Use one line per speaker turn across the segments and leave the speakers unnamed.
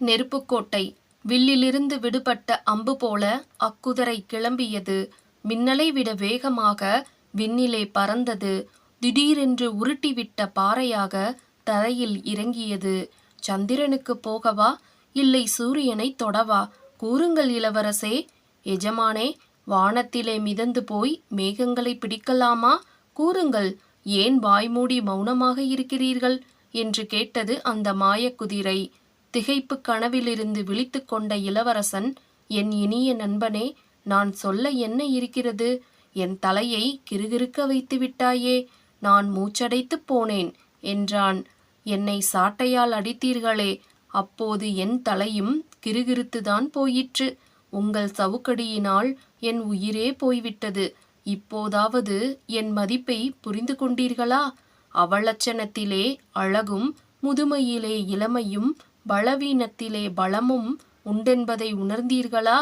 நெருப்புக்கோட்டை. வில்லிலிருந்து விடுபட்ட அம்பு போல அக்குதிரை கிளம்பியது. மின்னலை விட வேகமாக விண்ணிலே பறந்தது. திடீரென்று உருட்டிவிட்ட பாறையாக தரையில் இறங்கியது. சந்திரனுக்கு போகவா? இல்லை சூரியனை தொடவா? கூறுங்கள் இளவரசே. எஜமானே வானத்திலே மிதந்து போய் மேகங்களை பிடிக்கலாமா? கூறுங்கள் ஏன் வாய்மூடி மௌனமாக இருக்கிறீர்கள்? என்று கேட்டது அந்த மாயக்குதிரை. திகைப்பு கனவிலிருந்து விழித்து கொண்ட இளவரசன் என் இனிய நண்பனே நான் சொல்ல என்ன இருக்கிறது? என் தலையை கிறுகிறுக்க வைத்து விட்டாயே நான் மூச்சடைத்துப் போனேன் என்றான். என்னை சாட்டையால் அடித்தீர்களே அப்போது என் தலையும் கிறுகிறுத்துதான் போயிற்று. உங்கள் சவுக்கடியினால் என் உயிரே போய்விட்டது. இப்போதாவது என் மதிப்பை புரிந்து கொண்டீர்களா? அவலட்சணத்திலே அழகும் முதுமையிலே இளமையும் பலவீனத்திலே பலமும் உண்டென்பதை உணர்ந்தீர்களா?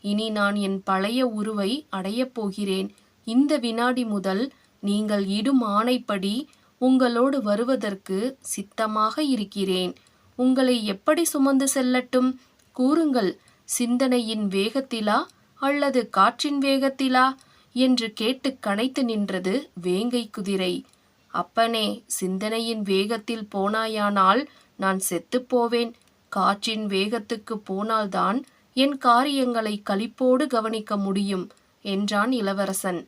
இனி நான் என் பழைய உருவை அடையப் போகிறேன். இந்த வினாடி முதல் நீங்கள் இடும் ஆணைப்படி உங்களோடு வருவதற்கு சித்தமாக இருக்கிறேன். உங்களை எப்படி சுமந்து செல்லட்டும்? கூறுங்கள் சிந்தனையின் வேகத்திலா அல்லது காற்றின் வேகத்திலா? என்று கேட்டு கனைத்து நின்றது வேங்கை குதிரை. அப்பனே சிந்தனையின் வேகத்தில் போனாயானால் நான் செத்துப் போவேன் காற்றின் வேகத்துக்கு போனால்தான் என் காரியங்களை களிப்போடு கவனிக்க முடியும் என்றான் இளவரசன்.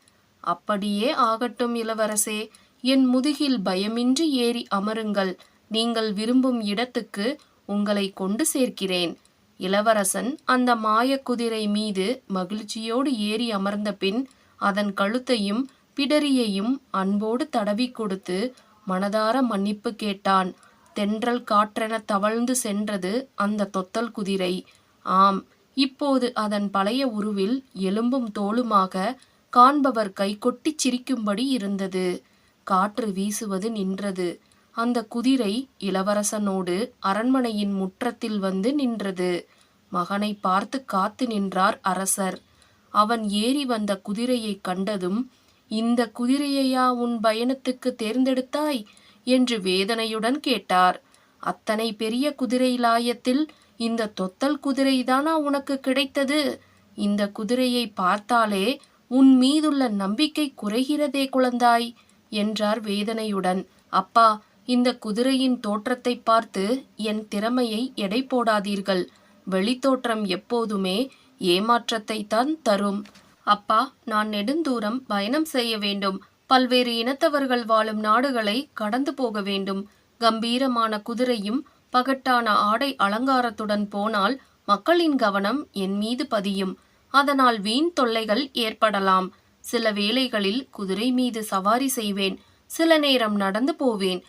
அப்படியே ஆகட்டும் இளவரசே என் முதுகில் பயமின்றி ஏறி அமருங்கள். நீங்கள் விரும்பும் இடத்துக்கு உங்களை கொண்டு சேர்க்கிறேன். இளவரசன் அந்த மாயக் குதிரை மீது மகிழ்ச்சியோடு ஏறி அமர்ந்த பின் அதன் கழுத்தையும் பிடரியையும் அன்போடு தடவி கொடுத்து மனதார மன்னிப்பு கேட்டான். தென்றல் காற்றென தவழ்ந்து சென்றது அந்த தொத்தல் குதிரை. ஆம் இப்போது அதன் பழைய உருவில் எலும்பும் தோலுமாக காண்பவர் கைகொட்டிச் சிரிக்கும்படி இருந்தது. காற்று வீசுவது நின்றது. அந்த குதிரை இளவரசனோடு அரண்மனையின் முற்றத்தில் வந்து நின்றது. மகனை பார்த்து காத்து நின்றார் அரசர். அவன் ஏறி வந்த குதிரையை கண்டதும் இந்த குதிரையையா உன் பயணத்துக்கு தேர்ந்தெடுத்தாய்? என்று வேதனையுடன் கேட்டார். அத்தனை பெரிய குதிரை லாயத்தில் இந்த தொத்தல் குதிரைதானா உனக்கு கிடைத்தது? இந்த குதிரையை பார்த்தாலே உன் மீதுள்ள நம்பிக்கை குறைகிறதே குழந்தாய் என்றார் வேதனையுடன். அப்பா இந்த குதிரையின் தோற்றத்தை பார்த்து என் திறமையை எடை போடாதீர்கள். வெளித்தோற்றம் எப்போதுமே ஏமாற்றத்தை தான் தரும். அப்பா நான் நெடுந்தூரம் பயணம் செய்ய வேண்டும். பல்வேறு இனத்தவர்கள் வாழும் நாடுகளை கடந்து போக வேண்டும். கம்பீரமான குதிரையும் பகட்டான ஆடை அலங்காரத்துடன் போனால் மக்களின் கவனம் என் மீது பதியும். அதனால் வீண் தொல்லைகள் ஏற்படலாம். சில வேளைகளில் குதிரை மீது சவாரி செய்வேன். சில நேரம் நடந்து போவேன்.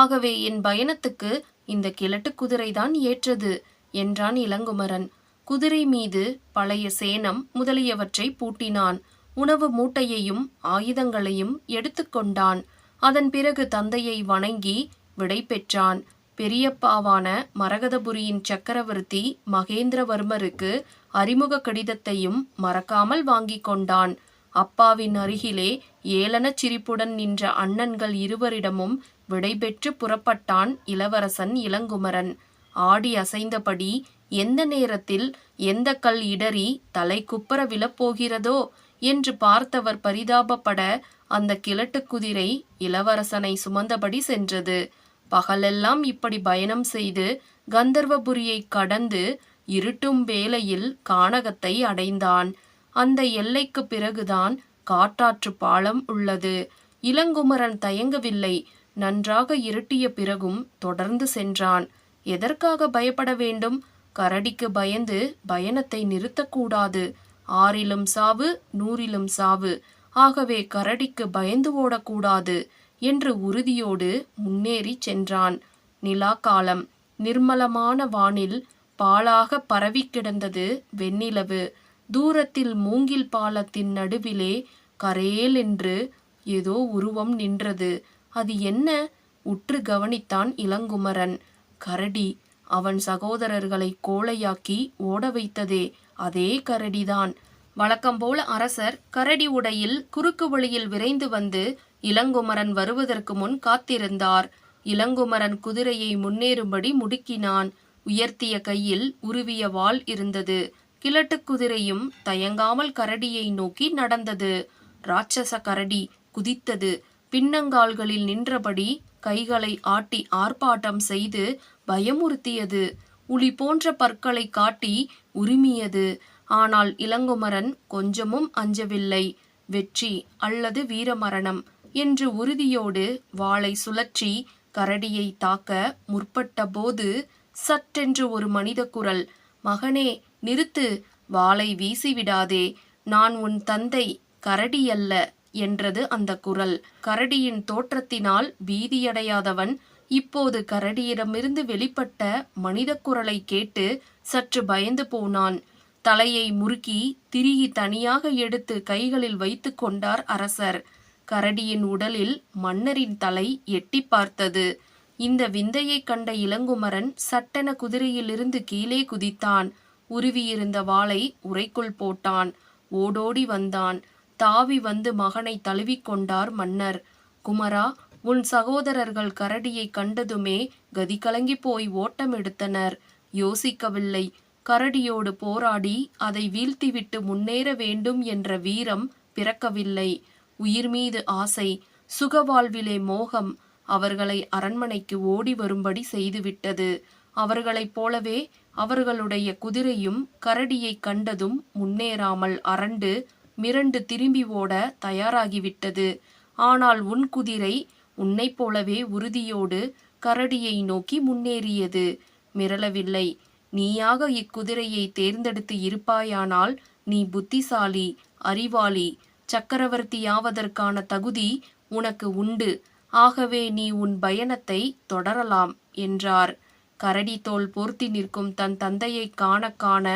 ஆகவே என் பயணத்துக்கு இந்த கிழட்டு குதிரைதான் ஏற்றது என்றான் இளங்குமரன். குதிரை மீது பழைய சேனம் முதலியவற்றை பூட்டினான். உணவு மூட்டையையும் ஆயுதங்களையும் எடுத்துக்கொண்டான் அதன் பிறகு தந்தையை வணங்கி விடை பெற்றான் பெரியப்பாவான மரகதபுரியின் சக்கரவர்த்தி மகேந்திரவர்மருக்கு அறிமுக கடிதத்தையும் மறக்காமல் வாங்கி கொண்டான். அப்பாவின் அருகிலே ஏளனச் சிரிப்புடன் நின்ற அண்ணன்கள் இருவரிடமும் விடைபெற்று புறப்பட்டான் இளவரசன் இளங்குமரன். ஆடி அசைந்தபடி எந்த நேரத்தில் எந்த கல் இடறி தலை குப்பர விழப்போகிறதோ? என்று பார்த்தவர் பரிதாபப்பட அந்த கிழட்டு குதிரை இளவரசனை சுமந்தபடி சென்றது. பகலெல்லாம் இப்படி பயணம் செய்து கந்தர்வபுரியை கடந்து இருட்டும் வேளையில் கானகத்தை அடைந்தான். அந்த எல்லைக்கு பிறகுதான் காட்டாற்று பாலம் உள்ளது. இளங்குமரன் தயங்கவில்லை. நன்றாக இருட்டிய பிறகும் தொடர்ந்து சென்றான். எதற்காக பயப்பட வேண்டும்? கரடிக்கு பயந்து பயணத்தை நிறுத்தக்கூடாது. ஆறிலும் சாவு நூறிலும் சாவு. ஆகவே கரடிக்கு பயந்து ஓடக்கூடாது என்று உறுதியோடு முன்னேறி சென்றான். நிலா காலம் நிர்மலமான வானில் பாலாக பரவி கிடந்தது வெண்ணிலவு. தூரத்தில் மூங்கில் பாலத்தின் நடுவிலே கரேல் என்று ஏதோ உருவம் நின்றது. அது என்ன? உற்று கவனித்தான் இளங்குமரன். கரடி அவன் சகோதரர்களை கோழையாக்கி ஓட வைத்ததே. அதே கரடிதான். வழக்கம்போல அரசர் கரடி உடையில் குறுக்கு வழியில் விரைந்து வந்து இளங்குமரன் வருவதற்கு முன் காத்திருந்தார். இளங்குமரன் குதிரையை முன்னேறும்படி முடுக்கினான். உயர்த்திய கையில் உருவிய வாள் இருந்தது. கிழட்டுக் குதிரையும் தயங்காமல் கரடியை நோக்கி நடந்தது. ராட்சச கரடி குதித்தது. பின்னங்கால்களில் நின்றபடி கைகளை ஆட்டி ஆர்ப்பாட்டம் செய்து பயமுறுத்தியது. உளி போன்ற பற்களை காட்டி உரிமியது. ஆனால் இளங்குமரன் கொஞ்சமும் அஞ்சவில்லை. வெற்றி அல்லது வீரமரணம் என்று உறுதியோடு வாளை சுழற்றி கரடியை தாக்க முற்பட்டபோது சற்றென்று சட்டென்று ஒரு மனித குரல் மகனே நிறுத்து வாளை வீசிவிடாதே. நான் உன் தந்தை கரடி அல்ல என்றது அந்த குரல். கரடியின் தோற்றத்தினால் பீதியடையாதவன் இப்போது கரடியிடமிருந்து வெளிப்பட்ட மனித குரலை கேட்டு சற்று பயந்து போனான். தலையை முறுக்கி திருகி தனியாக எடுத்து கைகளில் வைத்து கொண்டார் அரசர். கரடியின் உடலில் மன்னரின் தலை எட்டி பார்த்தது. இந்த விந்தையைக் கண்ட இளங்குமரன் சட்டென குதிரையிலிருந்து கீழே குதித்தான். உருவியிருந்த வாளை உரைக்குள் போட்டான். ஓடோடி வந்தான். தாவி வந்து மகனை தழுவிக்கொண்டார் மன்னர். குமரா உன் சகோதரர்கள் கரடியை கண்டதுமே கதி கலங்கி போய் ஓட்டம் எடுத்தனர் யோசிக்கவில்லை. கரடியோடு போராடி அதை வீழ்த்திவிட்டு முன்னேற வேண்டும் என்ற வீரம் பிறக்கவில்லை. உயிர் மீது ஆசை சுகவாழ்விலே மோகம் அவர்களை அரண்மனைக்கு ஓடி வரும்படி செய்துவிட்டது. அவர்களைப் போலவே அவர்களுடைய குதிரையும் கரடியை கண்டதும் முன்னேறாமல் அரண்டு மிரண்டு திரும்பி ஓட தயாராகிவிட்டது. ஆனால் உன் குதிரை உன்னைப் போலவே உறுதியோடு கரடியை நோக்கி முன்னேறியது. மிரளவில்லை. நீயாக இக்குதிரையை தேர்ந்தெடுத்து இருப்பாயானால் நீ புத்திசாலி அறிவாளி சக்கரவர்த்தியாவதற்கான தகுதி உனக்கு உண்டு. ஆகவே நீ உன் பயணத்தை தொடரலாம் என்றார். கரடி தோல் போர்த்தி நிற்கும் தன் தந்தையை காண காண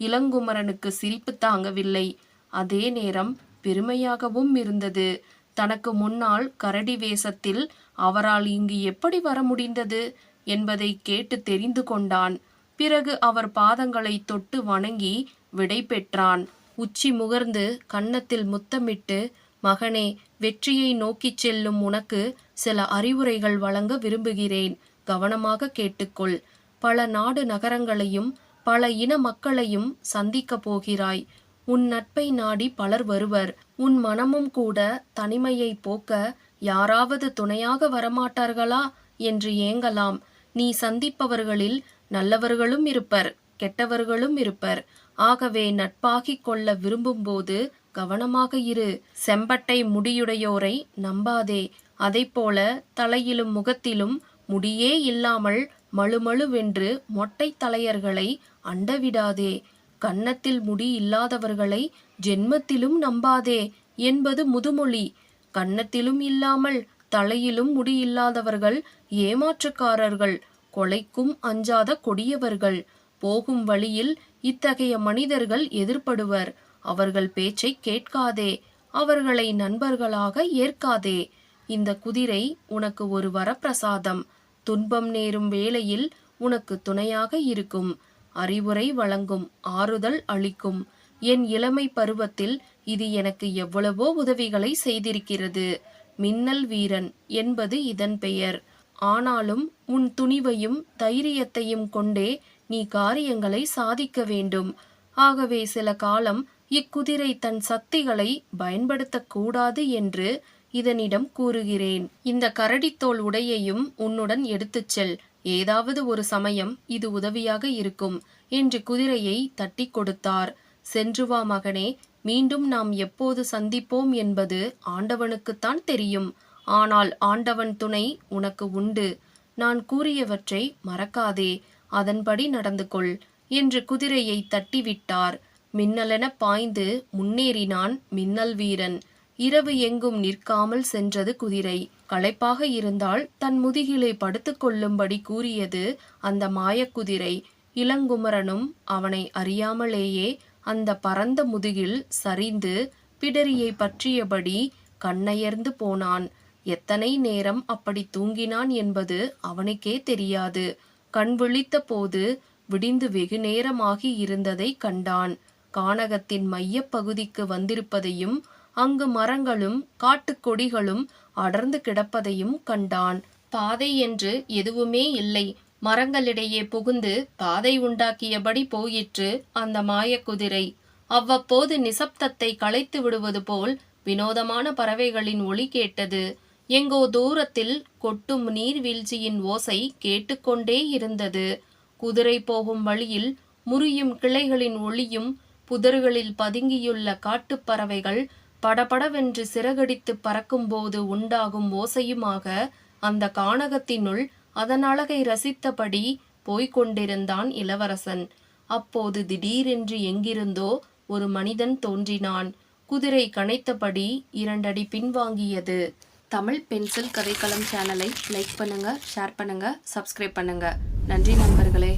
இளங்குமரனுக்கு சிரிப்பு தாங்கவில்லை. அதே நேரம் பெருமையாகவும் இருந்தது. தனக்கு முன்னால் கரடி வேஷத்தில் அவரால் இங்கு எப்படி வர முடிந்தது என்பதை கேட்டு தெரிந்து கொண்டான். பிறகு அவர் பாதங்களை தொட்டு வணங்கி விடை பெற்றான். உச்சி முகர்ந்து கன்னத்தில் முத்தமிட்டு மகனே வெற்றியை நோக்கிச் செல்லும் உனக்கு சில அறிவுரைகள் வழங்க விரும்புகிறேன். கவனமாக கேட்டுக்கொள். பல நாடு நகரங்களையும் பல இன மக்களையும் சந்திக்கப் போகிறாய். உன் நட்பை நாடி பலர் வருவர். உன் மனமும் கூட தனிமையை போக்க யாராவது துணையாக வரமாட்டார்களா? என்று ஏங்கலாம். நீ சந்திப்பவர்களில் நல்லவர்களும் இருப்பர் கெட்டவர்களும் இருப்பர். ஆகவே நட்பாகிக் கொள்ள விரும்பும்போது கவனமாக இரு. செம்பட்டை முடியுடையோரை நம்பாதே. அதைப்போல தலையிலும் முகத்திலும் முடியே இல்லாமல் மழுமழுவென்று மொட்டை தலையர்களை அண்டவிடாதே. கன்னத்தில் முடி இல்லாதவர்களை ஜென்மத்திலும் நம்பாதே என்பது முதுமொழி. கன்னத்திலும் இல்லாமல் தலையிலும் முடி இல்லாதவர்கள் ஏமாற்றுக்காரர்கள் கொலைக்கும் அஞ்சாத கொடியவர்கள். போகும் வழியில் இத்தகைய மனிதர்கள் எதிர்ப்படுவர் அவர்கள் பேச்சை கேட்காதே அவர்களை நண்பர்களாக ஏற்காதே. இந்த குதிரை உனக்கு ஒரு வரப்பிரசாதம். துன்பம் நேரும் வேளையில் உனக்கு துணையாக இருக்கும். அறிவுரை வழங்கும் ஆறுதல் அளிக்கும். என் இளமை பருவத்தில் இது எனக்கு எவ்வளவோ உதவிகளை செய்திருக்கிறது. மின்னல் வீரன் என்பது இதன் பெயர். ஆனாலும் உன் துணிவையும் தைரியத்தையும் கொண்டே நீ காரியங்களை சாதிக்க வேண்டும். ஆகவே சில காலம் இக்குதிரை தன் சக்திகளை பயன்படுத்தக்கூடாது என்று இதனிடம் கூறுகிறேன். இந்த கரடித்தோல் உடையையும் உன்னுடன் எடுத்துச் செல். ஏதாவது ஒரு சமயம் இது உதவியாக இருக்கும் என்று குதிரையை தட்டி கொடுத்தார். சென்று வா மகனே மீண்டும் நாம் எப்போது சந்திப்போம் என்பது ஆண்டவனுக்குத்தான் தெரியும். ஆனால் ஆண்டவன் துணை உனக்கு உண்டு. நான் கூறியவற்றை மறக்காதே அதன்படி நடந்து கொள் என்று குதிரையை தட்டிவிட்டார். மின்னலென பாய்ந்து முன்னேறினான் மின்னல் வீரன். இரவு எங்கும் நிற்காமல் சென்றது குதிரை. களைப்பாக இருந்தால் தன் முதுகிலே படுத்துக்கொள்ளும்படி கூறியது அந்த மாயக்குதிரை இளங்குமரனும் அவனை அறியாமலேயே அந்த பரந்த முதுகில் சரிந்து பிடரியை பற்றியபடி கண்ணயர்ந்து போனான். எத்தனை நேரம் அப்படி தூங்கினான் என்பது அவனுக்கே தெரியாது. கண் விழித்த போது விடிந்து வெகு நேரமாகி இருந்ததை கண்டான். கானகத்தின் மையப்பகுதிக்கு வந்திருப்பதையும் அங்கு மரங்களும் காட்டுக்கொடிகளும் அடர்ந்து கிடப்பதையும் கண்டான். பாதை என்று எதுவுமே இல்லை. மரங்களிடையே புகுந்து பாதை உண்டாக்கியபடி போயிற்று அந்த மாயக்குதிரை அவ்வப்போது நிசப்தத்தை களைத்து விடுவது போல் வினோதமான பறவைகளின் ஒளி கேட்டது. எங்கோ தூரத்தில் கொட்டும் நீர்வீழ்ச்சியின் ஓசை கேட்டுக்கொண்டே இருந்தது. குதிரை போகும் வழியில் முறியும் கிளைகளின் ஒளியும் புதர்களில் பதுங்கியுள்ள காட்டுப் பறவைகள் படபடவென்று சிறகடித்து பறக்கும்போது உண்டாகும் ஓசையுமாக அந்த கானகத்தினுள் அதன் அழகை ரசித்தபடி போய்க் கொண்டிருந்தான் இளவரசன். அப்போது திடீரென்று எங்கிருந்தோ ஒரு மனிதன் தோன்றினான். குதிரை கனைத்தபடி இரண்டடி பின்வாங்கியது. தமிழ் பென்சில் கதைக்களம் சேனலை லைக் பண்ணுங்க ஷேர் பண்ணுங்க சப்ஸ்கிரைப் பண்ணுங்க. நன்றி நண்பர்களே.